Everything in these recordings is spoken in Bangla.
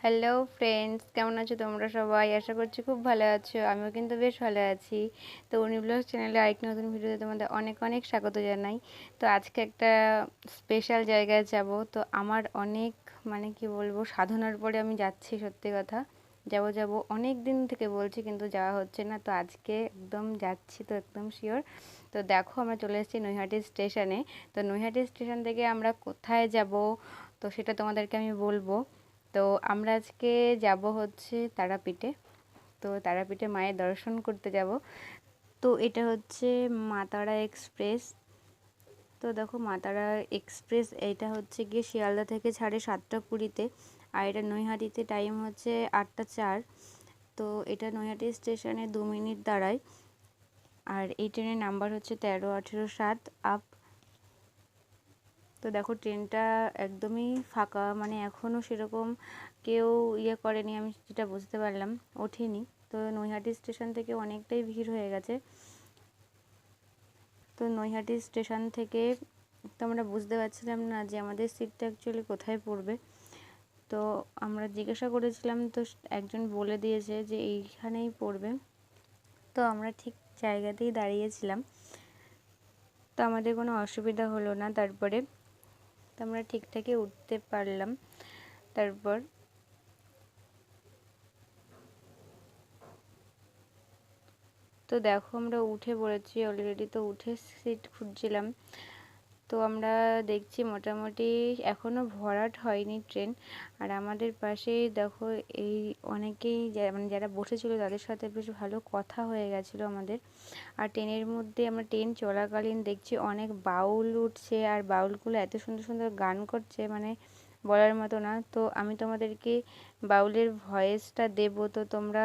হ্যালো ফ্রেন্ডস কেমন আছো তোমরা সবাই? আশা করছি খুব ভালো আছো। আমিও কিন্তু বেশ ভালো আছি। তো উনি ব্লগ চ্যানেলে আরেক নতুন ভিডিওতে তোমাদের অনেক অনেক স্বাগত জানাই। তো আজকে একটা স্পেশাল জায়গায় যাব। তো আমার অনেক মানে কি বলব, সাধনার পরে আমি যাচ্ছি, সত্যি কথা। যাব যাব অনেক দিন থেকে বলছি, কিন্তু যাওয়া হচ্ছে না। তো আজকে একদম যাচ্ছি তো একদম শিওর তো দেখো, আমরা চলে এসেছি নৈহাটি স্টেশনে তো নৈহাটি স্টেশন থেকে আমরা কোথায় যাব? তো সেটা তোমাদেরকে আমি বলব। তো আমরা আজকে যাব হচ্ছে তারাপীঠে। তো তারাপীঠে মায়ের দর্শন করতে যাব। তো এটা হচ্ছে মাতারা এক্সপ্রেস। তো দেখো মাতারা এক্সপ্রেস এটা হচ্ছে গিয়ে শিয়ালদা থেকে ছাড়ে সাতটা কুড়িতে আর এটা নৈহাটিতে টাইম হচ্ছে আটটা চার। তো এটা নৈহাটি স্টেশনে দু মিনিট দাঁড়ায়। আর এই ট্রেনের নাম্বার হচ্ছে তেরো আঠেরো সাত আপ তো দেখো ট্রেনটা একদমই ফাঁকা মানে এখনও সেরকম কেউ ইয়ে করেনি, আমি যেটা বুঝতে পারলাম, ওঠেনি। তো নৈহাটি স্টেশন থেকে অনেকটাই ভিড় হয়ে গেছে। তো নৈহাটি স্টেশন থেকে তো আমরা বুঝতে পারছিলাম না যে আমাদের সিটটা অ্যাকচুয়ালি কোথায় পড়বে। তো আমরা জিজ্ঞাসা করেছিলাম, তো একজন বলে দিয়েছে যে এইখানেই পড়বে। তো আমরা ঠিক জায়গাতেই দাঁড়িয়েছিলাম। তো আমাদের কোনো অসুবিধা হলো না। তারপরে তো আমরা ঠিকঠাকই উঠতে পারলাম। তারপর তো দেখো আমরা উঠে পড়েছি অলরেডি তো উঠে সিট খুঁজছিলাম। তো আমরা দেখছি মোটামুটি এখনও ভরাট হয়নি ট্রেন। আর আমাদের পাশেই দেখো এই অনেকেই মানে যারা বসেছিল তাদের সাথে বেশ ভালো কথা হয়ে গেছিল আমাদের। আর ট্রেনের মধ্যে আমরা ট্রেন চলাকালীন দেখছি অনেক বাউল উঠছে আর বাউলগুলো এত সুন্দর সুন্দর গান করছে মানে বলার মতো না। তো আমি তোমাদেরকে বাউলের ভয়েসটা দেব। তো তোমরা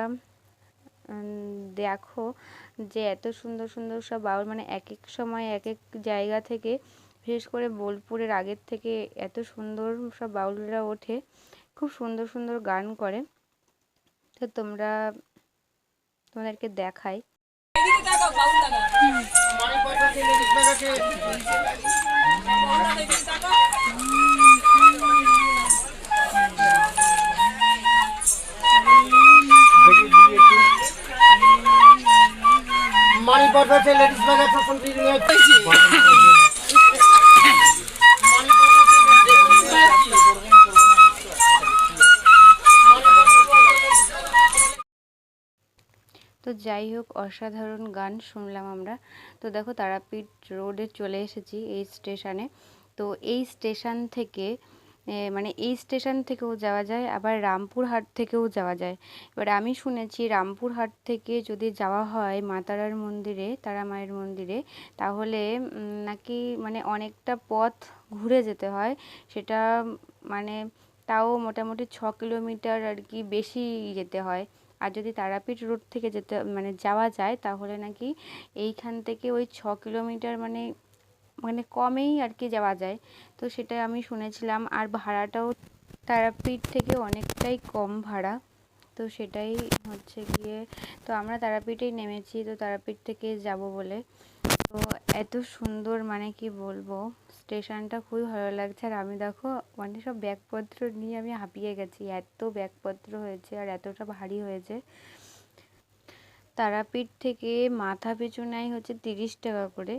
দেখো যে এত সুন্দর সুন্দর সব বাউল মানে এক এক সময় এক এক জায়গা থেকে বিশেষ করে বোলপুরের আগের থেকে এত সুন্দর সব বাউলরা ওঠে খুব সুন্দর সুন্দর গান করে। তো তোমরা তোমাদেরকে দেখাই। হোক অসাধারণ গান শুনলাম আমরা। তো দেখো, তারাপীঠ রোডে চলে এসেছি এই স্টেশনে। তো এই স্টেশন থেকে মানে এই স্টেশন থেকেও যাওয়া যায়, আবার রামপুরহাট থেকেও যাওয়া যায়। এবার আমি শুনেছি রামপুরহাট থেকে যদি যাওয়া হয় মাতারার মন্দিরে তারা মায়ের মন্দিরে, তাহলে নাকি মানে অনেকটা পথ ঘুরে যেতে হয়। সেটা মানে তাও মোটামুটি ছ কিলোমিটার আর কি বেশি যেতে হয়। আর যদি তারাপীঠ রোড থেকে যেতে মানে যাওয়া যায়, তাহলে নাকি এইখান থেকে ওই ছ কিলোমিটার মানে মানে কমেই আর কি যাওয়া যায়। তো সেটা আমি শুনেছিলাম। আর ভাড়াটাও তারাপীঠ থেকে অনেকটাই কম ভাড়া। তো সেটাই হচ্ছে গিয়ে, তো আমরা তারাপীঠেই নেমেছি, তো তারাপীঠ থেকে যাব বলে। তো এত সুন্দর মানে কি বলব? স্টেশনটা খুবই ভালো লাগছে। আর আমি দেখো মানে সব ব্যাগপত্র নিয়ে আমি হাঁপিয়ে গেছি। এত ব্যাগপত্র হয়েছে আর এতটা ভারী হয়েছে। তারাপীঠ থেকে মাথা পিছু নেয় হচ্ছে তিরিশ টাকা করে।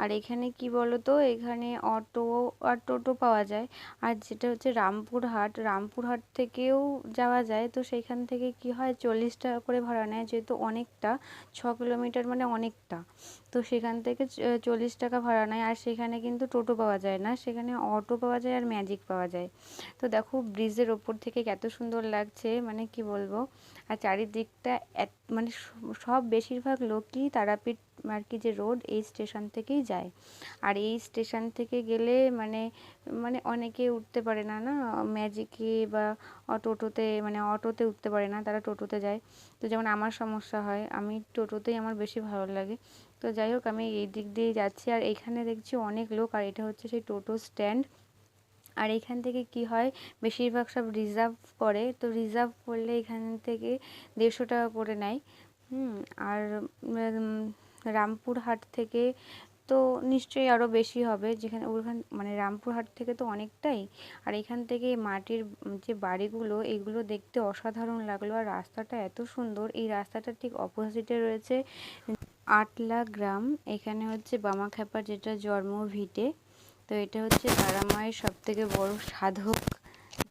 আর এখানে কি বলো তো এখানে অটো, আর টোটো পাওয়া যায়। আর যেটা হচ্ছে রামপুরহাট রামপুরহাট থেকেও যাওয়া যায়। তো সেইখান থেকে কি হয়? চল্লিশ টাকা করে ভাড়া নেয়, যেহেতু অনেকটা, ছ কিলোমিটার মানে অনেকটা। তো সেখান থেকে চল্লিশ টাকা ভাড়া নেয়। আর সেখানে কিন্তু টোটো পাওয়া যায় না। সেখানে অটো পাওয়া যায় আর ম্যাজিক পাওয়া যায়। তো দেখো, ব্রিজের ওপর থেকে এত সুন্দর লাগছে? মানে কি বলব? আর চারিদিকটা মানে সব বেশিরভাগ লোকই তারাপীঠ আর কি যে রোড, এই স্টেশন থেকেই যায়। আর এই স্টেশন থেকে গেলে মানে মানে অনেকে উঠতে পারে না না? ম্যাজিকে বা টোটোতে মানে অটোতে উঠতে পারে না, তারা টোটোতে যায়। তো যেমন আমার সমস্যা হয়, আমি টোটোতেই আমার বেশি ভালো লাগে। তো যাই হোক, আমি এই দিক দিয়ে যাচ্ছি। আর এখানে দেখছি অনেক লোক, আর এটা হচ্ছে সেই টোটো স্ট্যান্ড। আর এখান থেকে কি হয়, বেশিরভাগ সব রিজার্ভ করে। তো রিজার্ভ করলে এখান থেকে দেড়শো টাকা করে নেয়। হুম, আর রামপুরহাট থেকে তো নিশ্চয়ই আরও বেশি হবে, যেখানে ওখান মানে রামপুরহাট থেকে তো অনেকটাই, আর এখান থেকে মাটির যে বাড়িগুলো, এগুলো দেখতে অসাধারণ লাগল, আর রাস্তাটা এত সুন্দর, এই রাস্তাটার ঠিক অপোজিটে রয়েছে, আটলা গ্রাম, এখানে হচ্ছে বামাখ্যাপার যেটা জন্ম ভিটে তো এটা হচ্ছে তারামায়ের সব থেকে বড় সাধক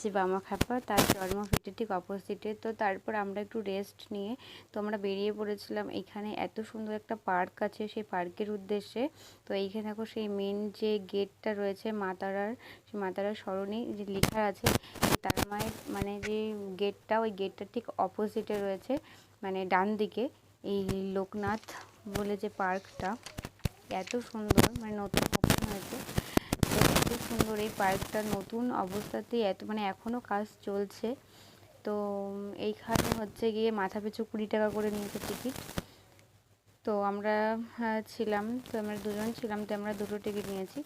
যে বামাখ্যাপা তার জন্ম ভিটে ঠিক অপোজিটে তো তারপর আমরা একটু রেস্ট নিয়ে, তো আমরা বেরিয়ে পড়েছিলাম এখানে। এত সুন্দর একটা পার্ক আছে সেই পার্কের উদ্দেশ্যে। তো এইখানে দেখো সেই মেন যে গেটটা রয়েছে মাতারার সেই মাতারার স্মরণে যে লেখা আছে তার মায়ের মানে যে গেটটা ওই গেটটা ঠিক অপোজিটে রয়েছে মানে ডান দিকে। এই লোকনাথ বলে যে পার্কটা এত সুন্দর মানে নতুন ওপেন হয়েছে তো এত সুন্দর এই পার্কটা নতুন অবস্থাতেই এত মানে এখনও কাজ চলছে। তো এইখানে হচ্ছে গিয়ে মাথা পিছু কুড়ি টাকা করে নিয়েছে টিকিট। তো আমরা হ্যাঁ, ছিলাম তো আমরা দুজন ছিলাম তো আমরা দুটো টিকিট নিয়েছি।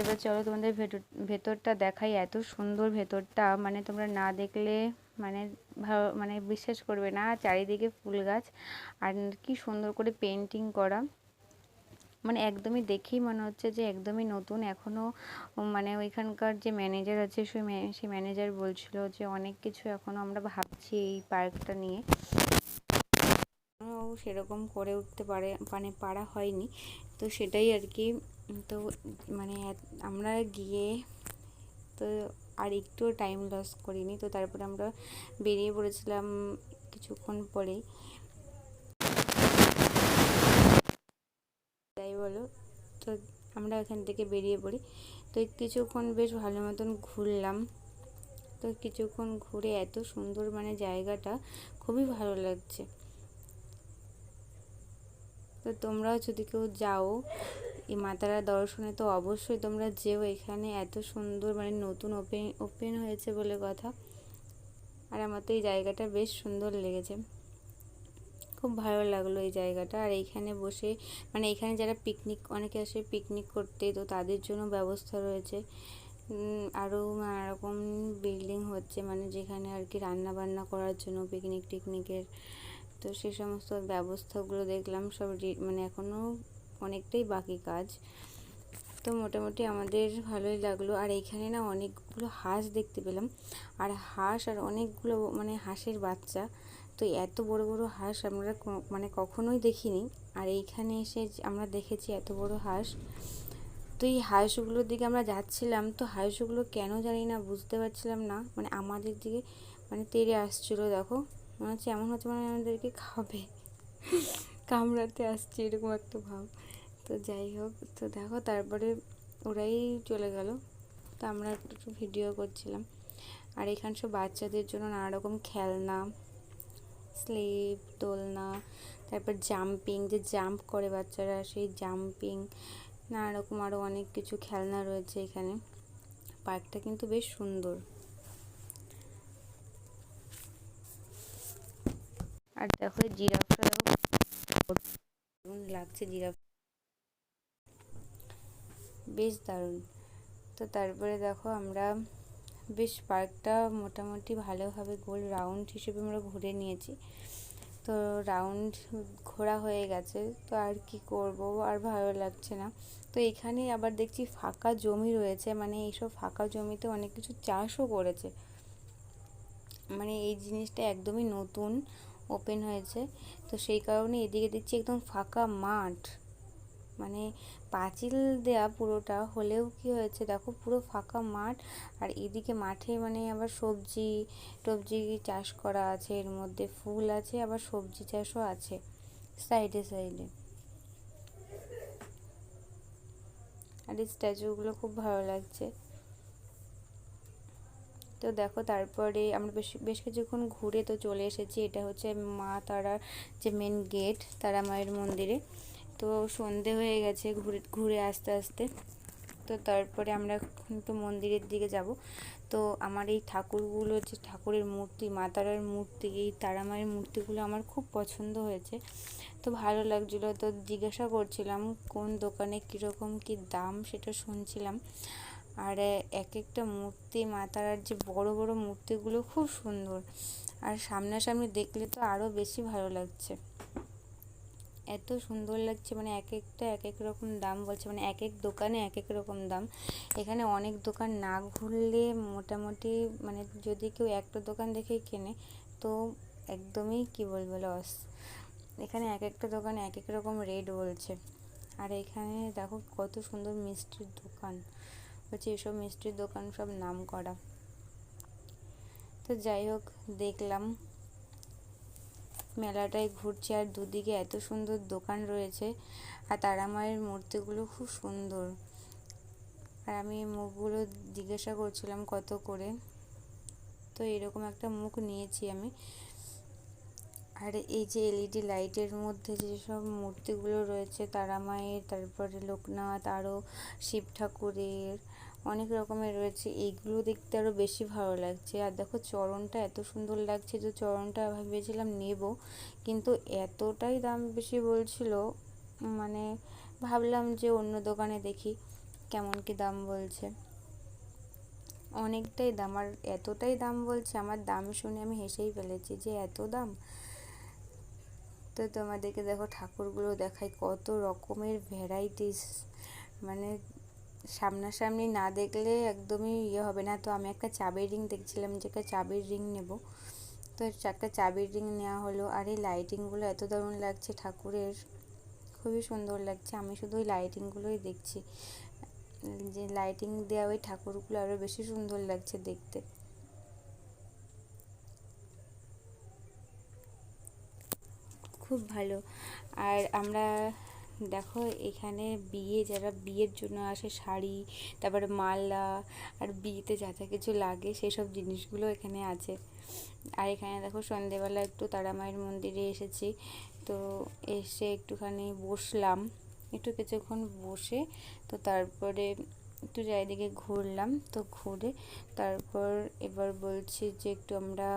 এবার চলো তোমাদের ভেতর ভেতরটা দেখাই এত সুন্দর ভেতরটা। মানে তোমরা না দেখলে মানে ভালো মানে বিশ্বাস করবে না চারিদিকে ফুল গাছ। আর কি সুন্দর করে পেন্টিং করা। মানে একদমই দেখেই মনে হচ্ছে যে একদমই নতুন। এখনও মানে ওইখানকার যে ম্যানেজার আছে সেই সেই ম্যানেজার বলছিল যে অনেক কিছু এখনও আমরা ভাবছি এই পার্কটা নিয়ে। সেরকম করে উঠতে পারে মানে পারা হয়নি। তো সেটাই আর কি। তো মানে আমরা গিয়ে তো আর একটুও টাইম লস করিনি। তো তারপরে আমরা বেরিয়ে পড়েছিলাম কিছুক্ষণ পরেই। বলো? তো আমরা এখান থেকে বেরিয়ে পড়ি। তো কিছুক্ষণ বেশ ভালো মতন ঘুরলাম। তো কিছুক্ষণ ঘুরে এত সুন্দর মানে জায়গাটা খুবই ভালো লাগছে। তো তোমরাও যদি কেউ যাও, এই মাতারা দর্শনে, তো অবশ্যই তোমরা যেও এখানে। এত সুন্দর মানে নতুন ওপেন ওপেন হয়েছে বলে কথা। আর আমার তো এই জায়গাটা বেশ সুন্দর লেগেছে। খুব ভালো লাগল এই জায়গাটা। আর এইখানে বসে মানে এখানে যারা পিকনিক অনেকে আসে পিকনিক করতে, তো তাদের জন্য ব্যবস্থা রয়েছে। আরও নানা রকম বিল্ডিং হচ্ছে মানে যেখানে আর কি রান্না বান্না করার জন্য পিকনিক টিকনিকের। তো সে সমস্ত ব্যবস্থাগুলো দেখলাম, সব মানে এখনও অনেকটাই বাকি কাজ। তো মোটামুটি আমাদের ভালোই লাগল। আর এইখানে না অনেকগুলো হাঁস দেখতে পেলাম। আর হাঁস আর অনেকগুলো মানে হাঁসের বাচ্চা। তো এত বড় বড় হাঁস আমরা মানে কখনোই দেখিনি। আর এইখানে এসে আমরা দেখেছি এত বড় হাঁস। তো এই হাঁসগুলোর দিকে আমরা যাচ্ছিলাম, তো হাঁসগুলো কেন জানি না বুঝতে পারছিলাম না। মানে আমাদের দিকে মানে তেড়ে আসছিল, দেখো। মনে হচ্ছে এমন হচ্ছে মানে আমাদেরকে খাবে। কামড়াতে আসছে, এরকম একটা ভাব। তো যাই হোক, তো দেখো তারপরে ওরাই চলে গেল। তো আমরা একটু ভিডিও করছিলাম। আর এখানে সব বাচ্চাদের জন্য নানা রকম খেলনা স্লিপ, দোলনা, তারপর জাম্পিং যে জাম্প করে বাচ্চারা, সেই জাম্পিং নানা রকম আরও অনেক কিছু খেলনা রয়েছে এখানে। পার্কটা কিন্তু বেশ সুন্দর। আর দেখো জিরাফটাও লাগছে জিরাফ। বেশ দারুণ। তো তারপরে দেখো আমরা বেশ পার্কটা মোটামুটি ভালোভাবে গোল রাউন্ড হিসেবে আমরা ঘুরে নিয়েছি। তো রাউন্ড ঘোরা হয়ে গেছে, তো আর কি করব? আর ভালো লাগছে না। তো এখানে আবার দেখছি ফাঁকা জমি রয়েছে মানে এইসব ফাঁকা জমিতে অনেক কিছু চাষও করেছে। মানে এই জিনিসটা একদমই নতুন ওপেন হয়েছে। তো সেই কারণে এদিকে দেখছি একদম ফাঁকা মাঠ। মানে পাঁচিল দেয়া পুরোটা হলেও কি হয়েছে? দেখো পুরো ফাঁকা মাঠ। আর এদিকে মাঠে মানে আবার সবজি, টবজি চাষ করা আছে। এর মধ্যে ফুল আছে, আবার সবজি চাষও আছে সাইডে সাইডে। আর এই স্ট্যাচুগুলো খুব ভালো লাগছে। তো দেখো তারপরে আমরা বেশ বেশ কিছুক্ষণ ঘুরে তো চলে এসেছি। এটা হচ্ছে মা তারার যে মেন গেট তারা মায়ের মন্দিরে। তো সন্ধে হয়ে গেছে ঘুরে ঘুরে আসতে আসতে। তো তারপরে আমরা এখন তো মন্দিরের দিকে যাব। তো আমার এই ঠাকুরগুলো যে ঠাকুরের মূর্তি, মা তারার মূর্তি, এই তারা মায়ের মূর্তিগুলো আমার খুব পছন্দ হয়েছে। তো ভালো লাগছিল। তো জিজ্ঞাসা করছিলাম, কোন দোকানে কীরকম কী দাম সেটা শুনছিলাম। আর এক একটা মূর্তি, মা তারার যে বড় বড় মূর্তিগুলো খুব সুন্দর। আর সামনাসামনি দেখলে তো আরও বেশি ভালো লাগছে। এত সুন্দর লাগছে মানে এক একটা এক এক রকম দাম বলছে মানে এক এক দোকানে এক এক রকম দাম। এখানে অনেক দোকান না ঘুরলে মোটামুটি মানে যদি কেউ একটা দোকান দেখেই কেনে, তো একদমই কি বলব লস এখানে এক একটা দোকানে এক এক রকম রেট বলছে। আর এখানে দেখো কত সুন্দর মিষ্টির দোকান। বলছে এসব মিষ্টির দোকান সব নাম করা তো যাই হোক, দেখলাম। মেলাটায় ঘুরছি আর দুদিকে এত সুন্দর দোকান রয়েছে আর তারা মায়ের মূর্তিগুলো খুব সুন্দর। আর আমি মুখগুলো জিজ্ঞাসা করছিলাম কত করে। তো এরকম একটা মুখ নিয়েছি আমি। আর এই যে এলইডি লাইটের মধ্যে যেসব মূর্তিগুলো রয়েছে তারা মায়ের তারপরে লোকনাথ, আরও শিব ঠাকুরের অনেক রকমের রয়েছে। এইগুলো দেখতে আরও বেশি ভালো লাগছে। আর দেখো চরণটা এত সুন্দর লাগছে যে চরণটা ভেবেছিলাম নেব, কিন্তু এতটাই দাম বেশি বলছিল মানে ভাবলাম যে অন্য দোকানে দেখি কেমন কি দাম বলছে। অনেকটাই দাম, আর এতটাই দাম বলছে, আমার দাম শুনে আমি হেসেই ফেলেছি যে এত দাম? তো তোমাদেরকে দেখো ঠাকুরগুলো দেখাই কত রকমের ভ্যারাইটিস মানে সামনাসামনি না দেখলে একদমই ইয়ে হবে না। তো আমি একটা চাবির রিং দেখছিলাম যে একটা চাবির রিং নেব। তো একটা চাবির রিং নেওয়া হলো। আর এই লাইটিংগুলো এত দারুণ লাগছে ঠাকুরের। খুবই সুন্দর লাগছে। আমি শুধু ওই লাইটিংগুলোই দেখছি। যে লাইটিং দেওয়া ওই ঠাকুরগুলো আরও বেশি সুন্দর লাগছে দেখতে। খুব ভালো। আর আমরা দেখো এখানে বিয়ে, যারা বিয়ের জন্য আসে শাড়ি, তারপরে মালা আর বিয়েতে যা যা কিছু লাগে সেসব জিনিসগুলো এখানে আছে। আর এখানে দেখো সন্ধেবেলা একটু তারা মায়ের মন্দিরে এসেছি। তো এসে একটুখানি বসলাম। একটু কিছুক্ষণ বসে তো তারপরে একটু চারিদিকে ঘুরলাম। তো ঘুরে তারপর এবার বলছি যে একটু আমরা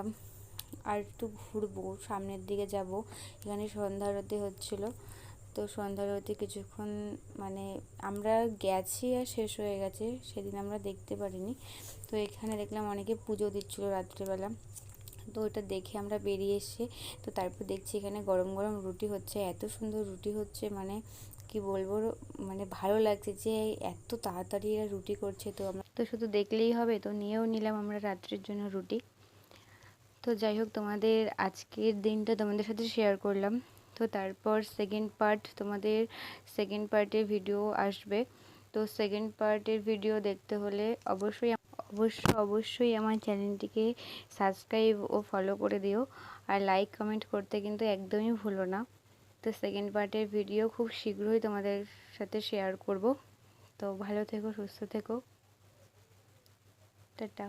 আর একটু ঘুরবো, সামনের দিকে যাব। এখানে সন্ধ্যা আরতি হচ্ছিল। তো সন্ধ্যা আরতি কিছুক্ষণ মানে আমরা গেছি আর শেষ হয়ে গেছে, সেদিন আমরা দেখতে পারিনি। তো এখানে দেখলাম অনেকে পুজো দিচ্ছিল রাত্রেবেলা। তো ওটা দেখে আমরা বেরিয়ে এসে, তো তারপর দেখছি এখানে গরম গরম রুটি হচ্ছে, এত সুন্দর রুটি হচ্ছে মানে কি বলব মানে ভালো লাগছে যে এত তাড়াতাড়ি এরা রুটি করছে। তো আমরা, তো শুধু দেখলেই হবে, তো নিয়েও নিলাম আমরা রাত্রের জন্য রুটি। তো যাই হোক, তোমাদের আজকের দিনটা তোমাদের সাথে শেয়ার করলাম। তো তারপর সেকেন্ড পার্ট তোমাদের সেকেন্ড পার্টের ভিডিও আসবে। তো সেকেন্ড পার্টের ভিডিও দেখতে হলে অবশ্যই, অবশ্য, অবশ্যই আমার চ্যানেলটিকে সাবস্ক্রাইব ও ফলো করে দিও। আর লাইক কমেন্ট করতে কিন্তু একদমই ভুলো না। তো সেকেন্ড পার্টের ভিডিও খুব শীঘ্রই তোমাদের সাথে শেয়ার করব। তো ভালো থেকো, সুস্থ থেকো। টাটা।